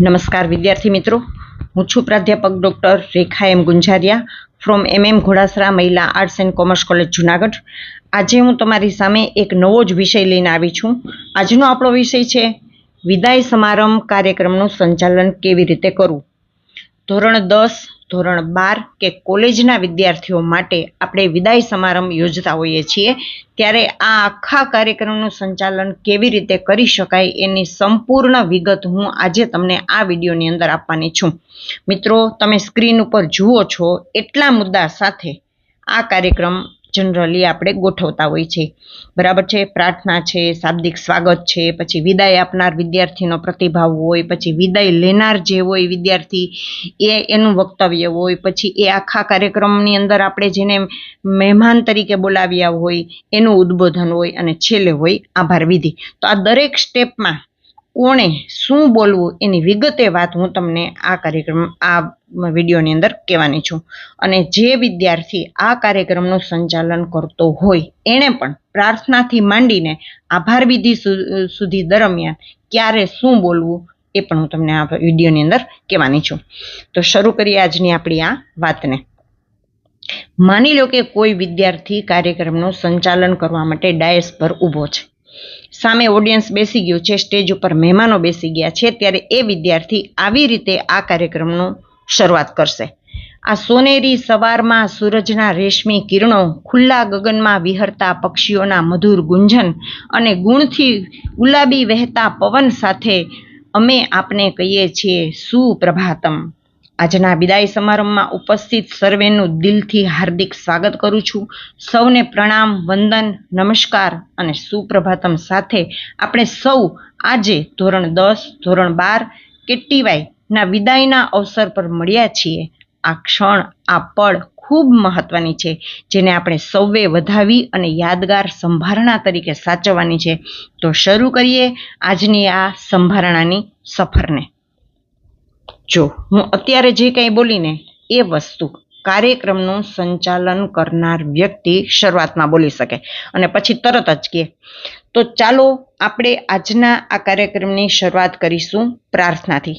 નમસ્કાર વિદ્યાર્થી મિત્રો. હું છું પ્રાધ્યાપક doctor Rekha M Gunjariya from M M Ghodasara મહિલા arts and commerce college Junagadh. આજે હું તમારી સામે એક નવો જ વિષય લઈને આવી છું. આજનો આપણો વિષય છે, વિદાય સમારંભ કાર્યક્રમનું સંચાલન કેવી રીતે કરવું? ધોરણ દસ ધોરણ બાર કે કોલેજના વિદ્યાર્થીઓ માટે આપણે વિદાય સમારંભ યોજતા હોઈએ છીએ, ત્યારે આ આખા કાર્યક્રમનું સંચાલન કેવી રીતે કરી શકાય એની સંપૂર્ણ વિગત હું આજે તમને આ વિડીયોની અંદર આપવાની છું. મિત્રો, તમે સ્ક્રીન ઉપર જુઓ છો, એટલા મુદ્દા સાથે આ કાર્યક્રમ જનરલી આપણે ગોઠવતા હોય છે. બરાબર છે? પ્રાર્થના છે, શાબ્દિક સ્વાગત છે, પછી વિદાય આપનાર વિદ્યાર્થીનો પ્રતિભાવ હોય, પછી વિદાય લેનાર જે હોય વિદ્યાર્થી, એ એનું વક્તવ્ય હોય, પછી એ આખા કાર્યક્રમની અંદર આપણે જેને મહેમાન તરીકે બોલાવ્યા હોય, એનું ઉદ્બોધન હોય અને છેલ્લે હોય આભાર વિધિ. તો આ દરેક સ્ટેપમાં કોણે શું બોલવું એની વિગતે વાત હું તમને આ કાર્યક્રમ, આ વિડીયોની અંદર કહેવાની છું. અને જે વિદ્યાર્થી આ કાર્યક્રમનું સંચાલન કરતો હોય, એણે પણ પ્રાર્થનાથી માંડીને આભાર વિધિ સુધી દરમિયાન ક્યારે શું બોલવું એ પણ હું તમને આ વિડીયોની અંદર કહેવાની છું. તો શરૂ કરીએ આજની આપણી આ વાતને. માની લો કે કોઈ વિદ્યાર્થી કાર્યક્રમનું સંચાલન કરવા માટે ડાયસ પર ઊભો છે. સામે ઓડિયન્સ બેસી ગયું છે સ્ટેજ ઉપર મહેમાનો બેસી ગયા છે, ત્યારે એ વિદ્યાર્થી આવી રીતે આ કાર્યક્રમનું શરૂઆત કરશે. આ સોનેરી સવારમાં સૂરજના રેશમી કિરણો, ખુલ્લા ગગનમાં વિહરતા પક્ષીઓના મધુર ગુંજન અને ગુણથી ગુલાબી વહેતા પવન સાથે અમે આપને કહીએ છીએ, સુપ્રભાતમ. આજના વિદાય સમારંભમાં ઉપસ્થિત સર્વેનું દિલથી હાર્દિક સ્વાગત કરું છું. સૌને પ્રણામ, વંદન, નમસ્કાર અને સુપ્રભાતમ સાથે આપણે સૌ આજે ધોરણ દસ, ધોરણ બાર કે ટીવાયના વિદાયના અવસર પર મળ્યા છીએ. આ ક્ષણ, આ પળ ખૂબ મહત્વની છે, જેને આપણે સૌએ વધાવી અને યાદગાર સંભારણા તરીકે સાચવવાની છે. તો શરૂ કરીએ આજની આ સંભારણાની સફરને. જો હું અત્યારે જે કંઈ બોલીને એ વસ્તુ કાર્યક્રમનું સંચાલન કરનાર વ્યક્તિ શરૂઆતમાં બોલી શકે. અને પછી તરત જ કહે તો ચાલો આપણે આજના આ કાર્યક્રમની શરૂઆત કરીશું પ્રાર્થનાથી.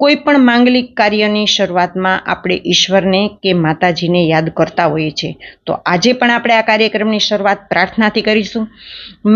કોઈ પણ માંગલિક કાર્યની શરૂઆતમાં આપણે ઈશ્વરને કે માતાજીને યાદ કરતા હોઈએ છીએ. તો આજે પણ આપણે આ કાર્યક્રમની શરૂઆત પ્રાર્થનાથી કરીશું.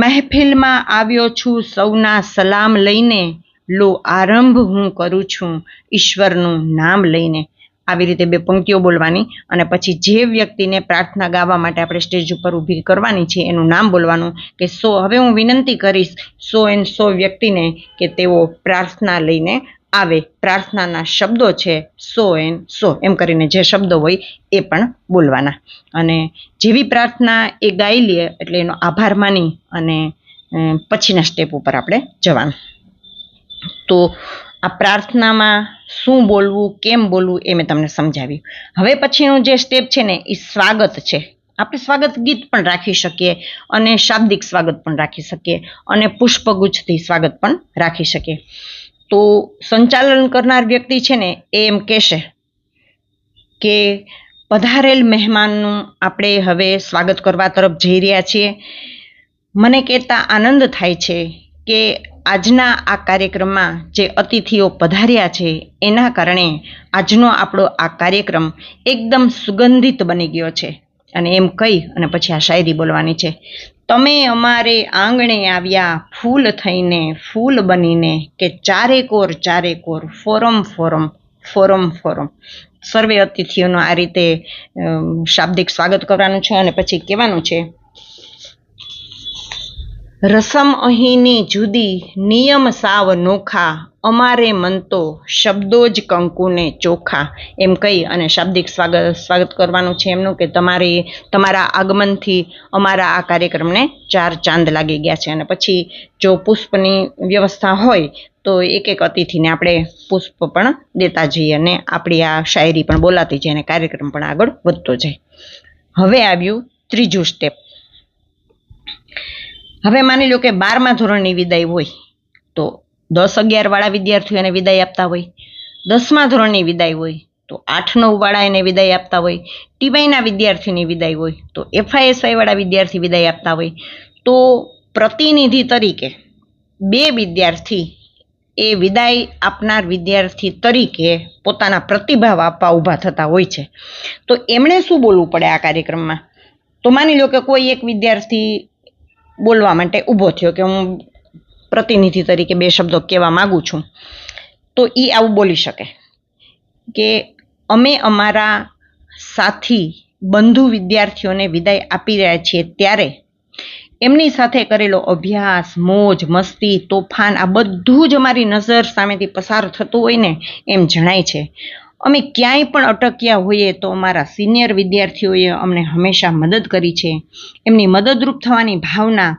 મહેફિલમાં આવ્યો છું સૌના સલામ લઈને લો, આરંભ હું કરું છું ઈશ્વરનું નામ લઈને. આવી રીતે બે પંક્તિઓ બોલવાની અને પછી જે વ્યક્તિને પ્રાર્થના ગાવા માટે આપણે સ્ટેજ ઉપર ઊભી કરવાની છે એનું નામ બોલવાનું કે સો, હવે હું વિનંતી કરીશ સો એન સો વ્યક્તિને કે તેઓ પ્રાર્થના લઈને આવે. પ્રાર્થનાના શબ્દો છે સો એન સો. એમ કરીને જે શબ્દો હોય એ પણ બોલવાના. અને જેવી પ્રાર્થના એ ગાઈ લે એટલે એનો આભાર માની અને પછીના સ્ટેપ ઉપર આપણે જવાનું. તો આ પ્રાર્થનામાં શું બોલવું, કેમ બોલવું એ મેં તમને સમજાવ્યું. હવે પછીનું જે સ્ટેપ છે ને એ સ્વાગત છે. આપણે સ્વાગત ગીત પણ રાખી શકીએ અને શાબ્દિક સ્વાગત પણ રાખી શકીએ અને પુષ્પગુચ્છથી સ્વાગત પણ રાખી શકીએ. તો સંચાલન કરનાર વ્યક્તિ છે ને, એ એમ કહેશે કે પધારેલ મહેમાનનું આપણે હવે સ્વાગત કરવા તરફ જઈ રહ્યા છીએ. મને કહેતા આનંદ થાય છે કે આજના આ કાર્યક્રમમાં જે અતિથિઓ પધાર્યા છે, એના કારણે આજનો આપણો આ કાર્યક્રમ એકદમ સુગંધિત બની ગયો છે. અને એમ કહી અને પછી આ શાયરી બોલવાની છે. તમે અમારે આંગણે આવ્યા ફૂલ થઈને ફૂલ બનીને કે ચારે કોર ચારે કોર ફોરમ ફોરમ ફોરમ ફોરમ. સર્વે અતિથિઓનું આ રીતે શાબ્દિક સ્વાગત કરવાનું છે અને પછી કહેવાનું છે રસમ અહીંની જુદી, નિયમ સાવ નોખા, અમારે મન તો શબ્દો જ કંકુને ચોખા, એમ કહી અને શાબ્દિક સ્વાગત સ્વાગત કરવાનું છે એમનું કે તમારી, તમારા આગમનથી અમારા આ કાર્યક્રમને ચાર ચાંદ લાગી ગયા છે. અને પછી જો પુષ્પની વ્યવસ્થા હોય, તો એક એક અતિથિને આપણે પુષ્પ પણ દેતા જઈએ અને આપણી આ શાયરી પણ બોલાતી જાય અને કાર્યક્રમ પણ આગળ વધતો જાય. હવે આવ્યું ત્રીજું સ્ટેપ હવે માની લો કે બારમા ધોરણની વિદાય હોય, તો દસ અગિયાર વાળા વિદ્યાર્થીઓને વિદાય આપતા હોય, દસમા ધોરણની વિદાય હોય, તો આઠ નવ વાળા એને વિદાય આપતા હોય, ટીવાયના વિદ્યાર્થીની વિદાય હોય, તો એફઆઈએસઆઈ વાળા વિદ્યાર્થી વિદાય આપતા હોય. તો પ્રતિનિધિ તરીકે બે વિદ્યાર્થી એ વિદાય આપનાર વિદ્યાર્થી તરીકે પોતાના પ્રતિભાવ આપવા ઊભા થતા હોય છે. તો એમણે શું બોલવું પડે આ કાર્યક્રમમાં? તો માની લો કે કોઈ એક વિદ્યાર્થી બોલવા માટે ઊભો થયો કે હું પ્રતિનિધિ તરીકે બે શબ્દો કહેવા માગું છું, તો એ આવું બોલી શકે કે અમે અમારા સાથી બંધુ વિદ્યાર્થીઓને વિદાય આપી રહ્યા છીએ ત્યારે એમની સાથે કરેલો અભ્યાસ, મોજ, મસ્તી, તોફાન આ બધું જ અમારી નજર સામેથી પસાર થતું હોય ને એમ જણાય છે. અમે ક્યાંય પણ અટક્યા હોઈએ તો અમારા સિનિયર વિદ્યાર્થીઓએ અમને હંમેશા મદદ કરી છે. એમની મદદરૂપ થવાની ભાવના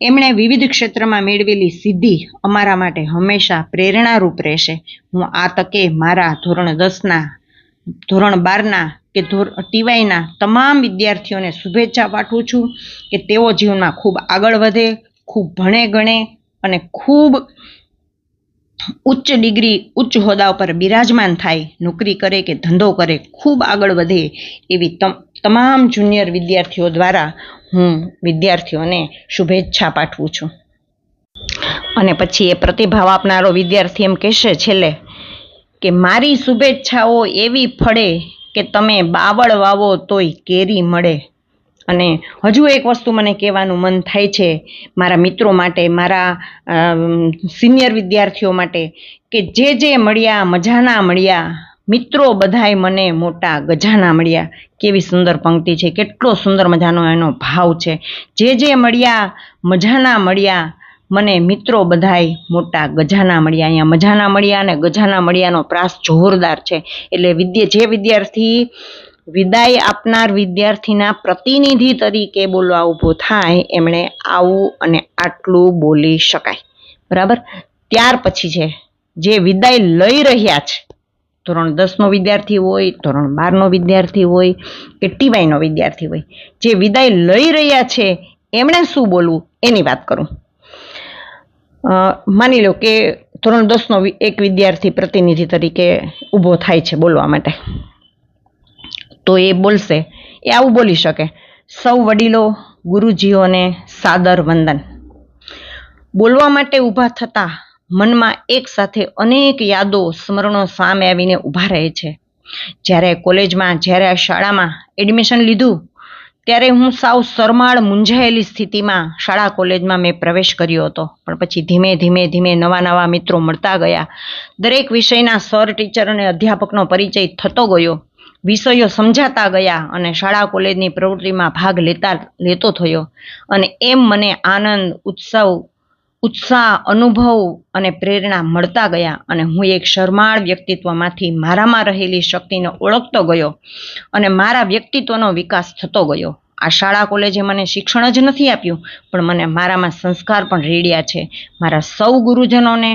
એમણે વિવિધ ક્ષેત્રમાં મેળવેલી સિદ્ધિ અમારા માટે હંમેશા પ્રેરણારૂપ રહેશે. હું આ તકે મારા ધોરણ દસના, ધોરણ બારના કે ધોર, ટીવાયના તમામ વિદ્યાર્થીઓને શુભેચ્છા પાઠવું છું કે તેઓ જીવનમાં ખૂબ આગળ વધે, ખૂબ ભણે ગણે અને ખૂબ ઉચ્ચ ડિગ્રી ઉચ્ચ હોદ્દા ઉપર બિરાજમાન થાય, નોકરી કરે કે ધંધો કરે, ખૂબ આગળ વધે એવી તમ- તમામ જુનિયર વિદ્યાર્થીઓ દ્વારા હું વિદ્યાર્થીઓને શુભેચ્છા પાઠવું છું. અને પછી એ પ્રતિભાવ આપનારો વિદ્યાર્થી એમ કહેશે છેલ્લે કે મારી શુભેચ્છાઓ એવી ફળે કે તમે બાવળ વાવો તોય કેરી મળે. અને હજુ એક વસ્તુ મને કહેવાનું મન થાય છે મારા મિત્રો માટે, મારા સિનિયર વિદ્યાર્થીઓ માટે કે જે જે મળ્યા, મજાના મળ્યા, મિત્રો બધાય મને મોટા ગજાના મળ્યા. કેવી સુંદર પંક્તિ છે, કેટલો સુંદર મજાનો એનો ભાવ છે. જે જે મળ્યા, મજાના મળ્યા, મને મિત્રો બધાય મોટા ગજાના મળ્યા. અહીંયા મજાના મળ્યા અને ગજાના મળ્યાનો પ્રાસ જોરદાર છે. એટલે વિદ્યા, જે વિદ્યાર્થી વિદાય આપનાર વિદ્યાર્થીના પ્રતિનિધિ તરીકે બોલવા ઊભો થાય એમણે આવું અને આટલું બોલી શકાય. બરાબર? ત્યાર પછી છે, જે વિદાય લઈ રહ્યા છે, ધોરણ દસનો વિદ્યાર્થી હોય, ધોરણ બારનો વિદ્યાર્થી હોય, કે ટીવાયનો વિદ્યાર્થી હોય, જે વિદાય લઈ રહ્યા છે, એમણે શું બોલવું? એની વાત કરું. માની લો કે ધોરણ દસનો એક વિદ્યાર્થી પ્રતિનિધિ તરીકે ઊભો થાય છે બોલવા માટે. તો એ બોલશે. એ આવું બોલી શકે. સૌ વડીલો, ગુરુજીઓને સાદર વંદન. બોલવા માટે ઊભા થતાં મનમાં એક સાથે અનેક યાદો સ્મરણો સામે આવીને ઊભા રહે છે. જ્યારે કોલેજમાં, જ્યારે શાળામાં એડમિશન લીધું, ત્યારે હું સાવ સરમાળ મૂંઝાયેલી સ્થિતિમાં શાળા કોલેજમાં મેં પ્રવેશ કર્યો હતો. પણ પછી ધીમે ધીમે ધીમે નવા નવા મિત્રો મળતા ગયા. દરેક વિષયના સર ટીચર અને અધ્યાપકનો પરિચય થતો ગયો. વિષયો સમજાતા ગયા અને શાળા કોલેજની પ્રવૃત્તિમાં ભાગ લેતા લેતો થયો. અને એમ મને આનંદ, ઉત્સવ, ઉત્સાહ, અનુભવ અને પ્રેરણા મળતા ગયા અને હું એક શરમાળ વ્યક્તિત્વમાંથી મારામાં રહેલી શક્તિને ઓળખતો ગયો અને મારા વ્યક્તિત્વનો વિકાસ થતો ગયો. આ શાળા કોલેજે મને શિક્ષણ જ નથી આપ્યું, પણ મને મારામાં સંસ્કાર પણ રેડ્યા છે. મારા સૌ ગુરુજનોને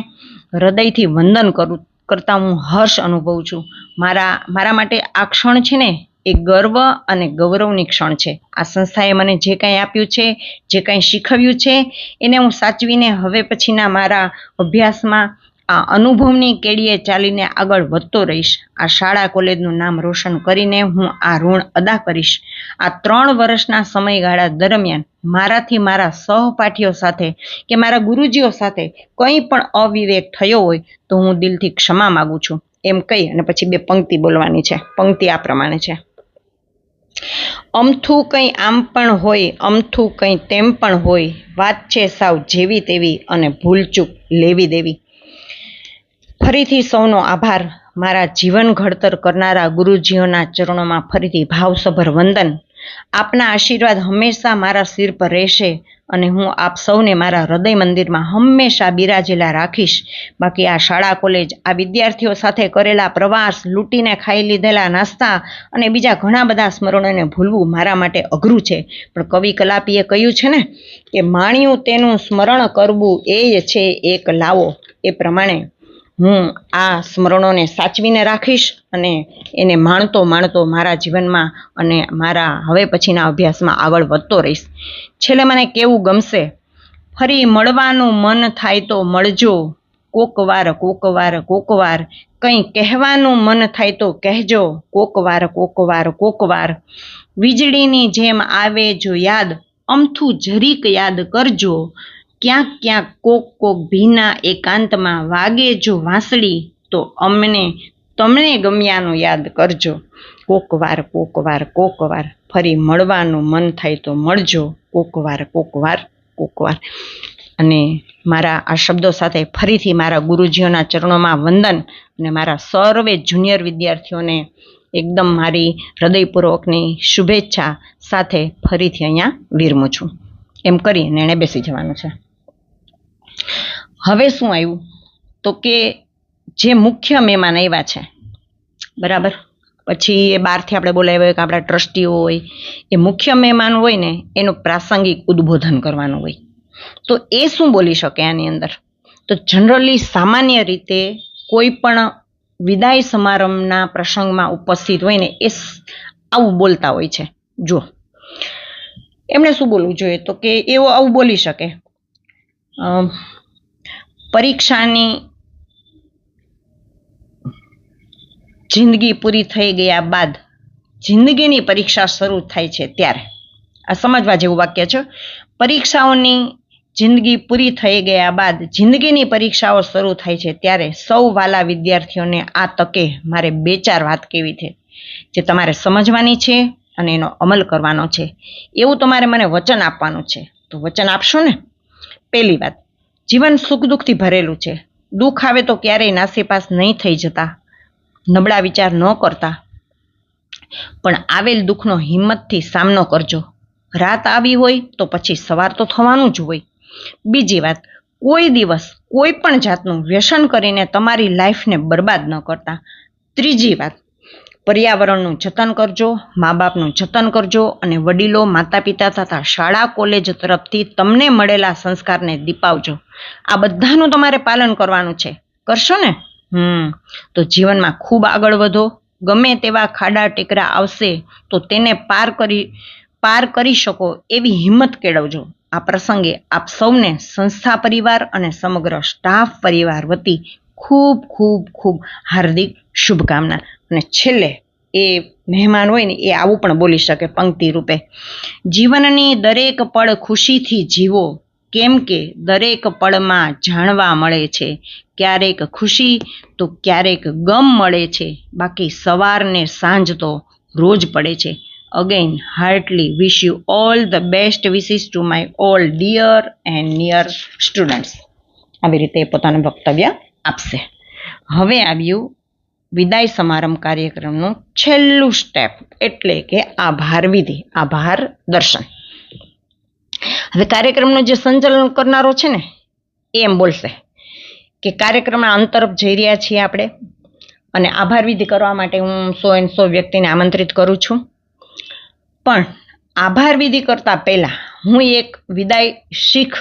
હૃદયથી વંદન કરું કરતા હું હર્ષ અનુભવું છું. મારા મારા માટે આ ક્ષણ છે ને, એ ગર્વ અને ગૌરવની ક્ષણ છે. આ સંસ્થાએ મને જે કાંઈ આપ્યું છે, જે કાંઈ શીખવ્યું છે, એને હું સાચવીને હવે પછીના મારા અભ્યાસમાં આ અનુભવની કેડીએ ચાલીને આગળ વધતો રહીશ. આ શાળા કોલેજનું નામ રોશન કરીને હું આ ઋણ અદા કરીશ. આ ત્રણ વર્ષના સમયગાળા દરમિયાન મારાથી મારા સહપાઠીઓ સાથે કે મારા ગુરુજીઓ સાથે કંઈ પણ અવિવેક થયો હોય તો હું દિલથી ક્ષમા માગું છું. એમ કહી અને પછી બે પંક્તિ બોલવાની છે. પંક્તિ આ પ્રમાણે છે. અમથું કંઈ આમ પણ હોય, અમથું કંઈ તેમ પણ હોય. વાત છે સાવ જેવી તેવી અને ભૂલચૂક લેવી દેવી. ફરીથી સૌનો આભાર. મારા જીવન ઘડતર કરનારા ગુરુજીઓના ચરણોમાં ફરીથી ભાવસભર વંદન. આપના આશીર્વાદ હંમેશા મારા સિર પર રહેશે અને હું આપ સૌને મારા હૃદય મંદિરમાં હંમેશા બિરાજેલા રાખીશ. બાકી આ શાળા, કોલેજ, આ વિદ્યાર્થીઓ સાથે કરેલા પ્રવાસ, લૂંટીને ખાઈ લીધેલા નાસ્તા અને બીજા ઘણા બધા સ્મરણોને ભૂલવું મારા માટે અઘરું છે. પણ કવિ કલાપીએ કહ્યું છે ને કે, માણ્યું તેનું સ્મરણ કરવું એ છે, એક લાવો. એ પ્રમાણે હું આ સ્મરણોને સાચવીને રાખીશ અને એને માણતો માણતો મારા જીવનમાં અને મારા હવે પછીના અભ્યાસમાં આગળ વધતો રહીશ. છેલ્લે મને કેવું ગમશે? ફરી મળવાનું મન થાય તો મળજો. કોક વાર કોક વાર કોક વાર. કંઈ કહેવાનું મન થાય તો કહેજો. કોક વાર કોક વાર કોક વાર. વીજળીની જેમ આવે જો યાદ, અમથું જરીક યાદ કરજો. ક્યાંક ક્યાંક કોક કોક ભીના એકાંતમાં વાગે જો વાંસળી, તો અમને, તમને ગમ્યાનું યાદ કરજો. કોકવાર વાર, કોક વાર કોક વાર ફરી મળવાનું મન થાય તો મળજો. કોકવાર વાર, કોક વાર કોક વાર. અને મારા આ શબ્દો સાથે ફરીથી મારા ગુરુજીઓના ચરણોમાં વંદન અને મારા સર્વે જુનિયર વિદ્યાર્થીઓને એકદમ મારી હૃદયપૂર્વકની શુભેચ્છા સાથે ફરીથી અહીંયા વિરમું છું. એમ કરીને એણે બેસી જવાનું છે. હવે શું આવ્યું? તો કે જે મુખ્ય મહેમાન આવ્યા છે, બરાબર? પછી એ બહારથી આપણે બોલાવ્યા હોય કે આપણા ટ્રસ્ટીઓ હોય, એ મુખ્ય મહેમાન હોય ને, એનું પ્રાસંગિક ઉદ્બોધન કરવાનું હોય. તો એ શું બોલી શકે આની અંદર? તો જનરલી સામાન્ય રીતે કોઈ પણ વિદાય સમારંભના પ્રસંગમાં ઉપસ્થિત હોય ને, એ આવું બોલતા હોય છે. જો એમણે શું બોલવું જોઈએ? તો કે એવો આવું બોલી શકે. પરીક્ષાની જિંદગી પૂરી થઈ ગયા બાદ જિંદગીની પરીક્ષા શરૂ થાય છે ત્યારે. આ સમજવા જેવું વાક્ય છે. પરીક્ષાઓની જિંદગી પૂરી થઈ ગયા બાદ જિંદગીની પરીક્ષાઓ શરૂ થાય છે ત્યારે સૌ વાલા વિદ્યાર્થીઓને આ તકે મારે બે ચાર વાત કેવી છે, જે તમારે સમજવાની છે અને એનો અમલ કરવાનો છે. એવું તમારે મને વચન આપવાનું છે. તો વચન આપશો ને? પહેલી વાત, જીવન સુખ દુઃખથી ભરેલું છે. દુઃખ આવે તો ક્યારેય નાસીપાસ નહીં થઈ જતા. નબળા વિચાર ન કરતા. પણ આવેલ દુઃખનો હિંમતથી સામનો કરજો. રાત આવી હોય તો પછી સવાર તો થવાનું જ હોય. બીજી વાત, કોઈ દિવસ કોઈ પણ જાતનું વ્યસન કરીને તમારી લાઈફને બરબાદ ન કરતા. ત્રીજી વાત પર્યાવરણનું જતન કરજો મા બાપનું જતન કરજો અને વડીલો માતા પિતા તથા શાળા, કોલેજ તરફથી તમને મળેલા સંસ્કારને દીપાવજો. આ બધાનું તમારે પાલન કરવાનું છે. કરશો ને? હમ. તો જીવનમાં ખૂબ આગળ વધો. ગમે તેવા ખાડા ટેકરા આવશે તો તેને પાર કરી પાર કરી શકો એવી હિંમત કેળવજો. આ પ્રસંગે આપ સૌને સંસ્થા પરિવાર અને સમગ્ર સ્ટાફ પરિવાર વતી ખૂબ ખૂબ ખૂબ હાર્દિક શુભકામના. અને છેલ્લે એ મહેમાન હોય ને, એ આવું પણ બોલી શકે પંક્તિ રૂપે. જીવનની દરેક પળ ખુશીથી જીવો, કેમ કે દરેક પળમાં જાણવા મળે છે. ક્યારેક ખુશી તો ક્યારેક ગમ મળે છે. બાકી સવારને સાંજ તો રોજ પડે છે. Again heartly wish you all the best wishes to my all dear and near students આવી રીતે પોતાનું વક્તવ્ય આપશે. હવે આવ્યું વિદાય સમારંભ કાર્યક્રમનું છેલ્લું સ્ટેપ એટલે કે આભાર વિધિ, આભાર દર્શન. હવે કાર્યક્રમનું જે સંચાલન કરનારો છે ને, એ એમ બોલશે કે કાર્યક્રમના અંત તરફ જઈ રહ્યા છીએ આપણે અને આભાર વિધિ કરવા માટે હું સો એન્ડ સો વ્યક્તિને આમંત્રિત કરું છું. પણ આભાર વિધિ કરતા પહેલાં હું એક વિદાય શીખ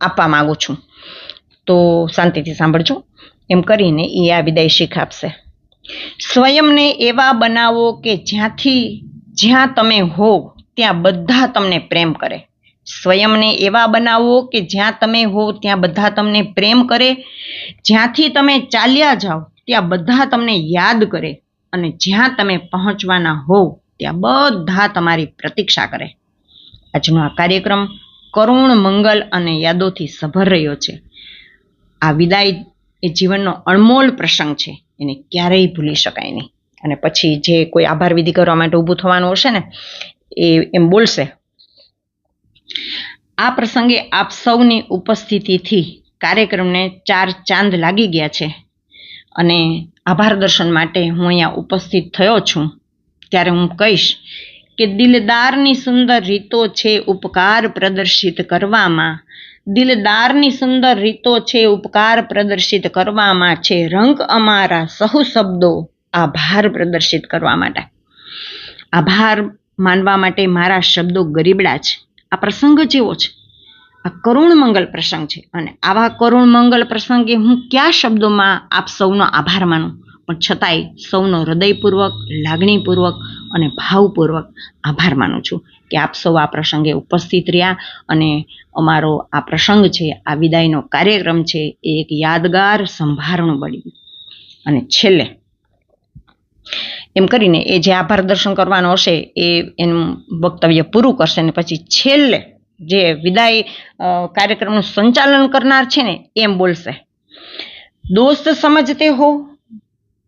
આપવા માગું છું. તો શાંતિથી સાંભળજો. એમ કરીને એ આ વિદાય શીખ આપશે. સ્વયંને એવા બનાવો કે જ્યાંથી જ્યાં તમે હો, ત્યાં બધા તમને પ્રેમ કરે. સ્વયંને એવા બનાવો કે જ્યાં તમે હો, ત્યાં બધા તમને પ્રેમ કરે. જ્યાંથી તમે ચાલ્યા જાઓ, ત્યાં બધા તમને યાદ કરે. અને જ્યાં તમે પહોંચવાના હો, ત્યાં બધા તમારી પ્રતીક્ષા કરે. આજનો આ કાર્યક્રમ કરુણ, મંગલ અને યાદોથી સભર રહ્યો છે. આ વિદાય એ જીવનનો અણમોલ પ્રસંગ છે. એને ક્યારેય ભૂલી શકાય નહીં. અને પછી જે કોઈ આભાર વિધિ કરવા માટે ઊભું થવાનું હશે ને, એ એમ બોલશે. આ પ્રસંગે આપ સૌની ઉપસ્થિતિથી કાર્યક્રમને ચાર ચાંદ લાગી ગયા છે. અને આભાર દર્શન માટે હું અહીંયા ઉપસ્થિત થયો છું. ત્યારે હું કહીશ કે દિલદારની સુંદર રીતો છે ઉપકાર પ્રદર્શિત કરવામાં. દિલદારની સુંદર રીતો છે, ઉપકાર પ્રદર્શિત કરવામાં છે. રંગ અમારા સહુ શબ્દો આભાર પ્રદર્શિત કરવા માટે. આભાર માનવા માટે મારા શબ્દો ગરીબડા છે. આ પ્રસંગ જેવો છે. આ કરુણ મંગલ પ્રસંગ છે. અને આવા કરુણ મંગલ પ્રસંગે હું કયા શબ્દોમાં આપ સૌનો આભાર માનું? પણ છતાંય સૌનો હૃદયપૂર્વક, લાગણીપૂર્વક અને ભાવપૂર્વક આભાર માનું છું. કે આપ સૌ આ પ્રસંગે ઉપસ્થિત રહ્યા અને અમારો આ પ્રસંગ છે, આ વિદાયનો કાર્યક્રમ છે, એ એક યાદગાર સંભારણું બન્યું. અને છેલ્લે, એમ કરીને એ જે આભાર દર્શન કરવાનો હશે, એ એનું વક્તવ્ય પૂરું કરશે અને પછી છેલ્લે જે વિદાય કાર્યક્રમનું સંચાલન કરનાર છે ને, એમ બોલશે. દોસ્ત સમજતે હો,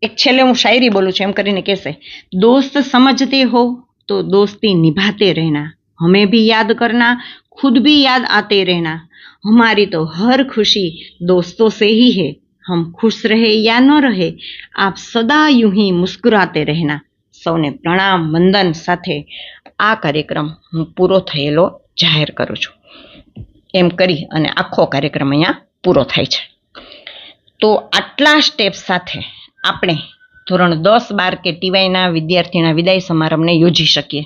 એક છેલ્લે હું શાયરી બોલું છું, એમ કરીને કહેશે. દોસ્ત સમજતે હો तो दोस्ती निभाते रहना हमें भी याद करना खुद भी याद आते रहना हमारी तो हर खुशी दोस्तों से ही है हम खुश रहे या न રહે આપ સદા यूं ही મુસ્કુરાતે રહેના સૌને પ્રણામ વંદન સાથે આ કાર્યક્રમ હું પૂરો થયેલો જાહેર કરું છું એમ કરી અને આખો કાર્યક્રમ અહીંયા પૂરો થાય છે તો આટલા સ્ટેપ સાથે આપણે ધોરણ દસ બાર કે ટીવાયના વિદ્યાર્થીના વિદાય સમારંભને યોજી શકીએ.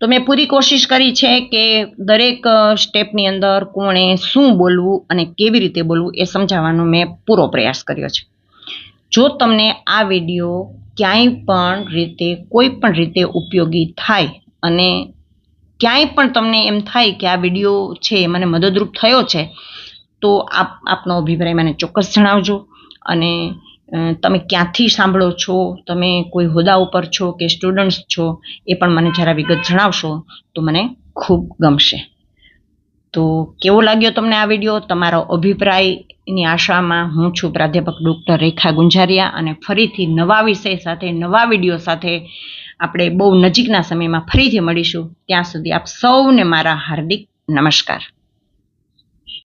તો મેં પૂરી કોશિશ કરી છે કે દરેક સ્ટેપની અંદર કોણે શું બોલવું અને કેવી રીતે બોલવું એ સમજાવવાનો મેં પૂરો પ્રયાસ કર્યો છે. જો તમને આ વીડિયો ક્યાંય પણ રીતે, કોઈ પણ રીતે ઉપયોગી થાય અને ક્યાંય પણ તમને એમ થાય કે આ વીડિયો છે એ મને મદદરૂપ થયો છે, તો આપ, આપનો અભિપ્રાય મને ચોક્કસ જણાવજો અને તમે ક્યાંથી સાંભળો છો? તમે કોઈ હોદ્દા ઉપર છો કે સ્ટુડન્ટ્સ છો? એ પણ મને જરા વિગત જણાવશો તો મને ખૂબ ગમશે. તો કેવો લાગ્યો તમને આ વીડિયો તમારો અભિપ્રાયની આશામાં હું છું પ્રાધ્યાપક ડૉક્ટર રેખા ગુંજારિયા અને ફરીથી નવા વિષય સાથે, નવા વીડિયો સાથે આપણે બહુ નજીકના સમયમાં ફરીથી મળીશું. ત્યાં સુધી આપ સૌને મારા હાર્દિક નમસ્કાર.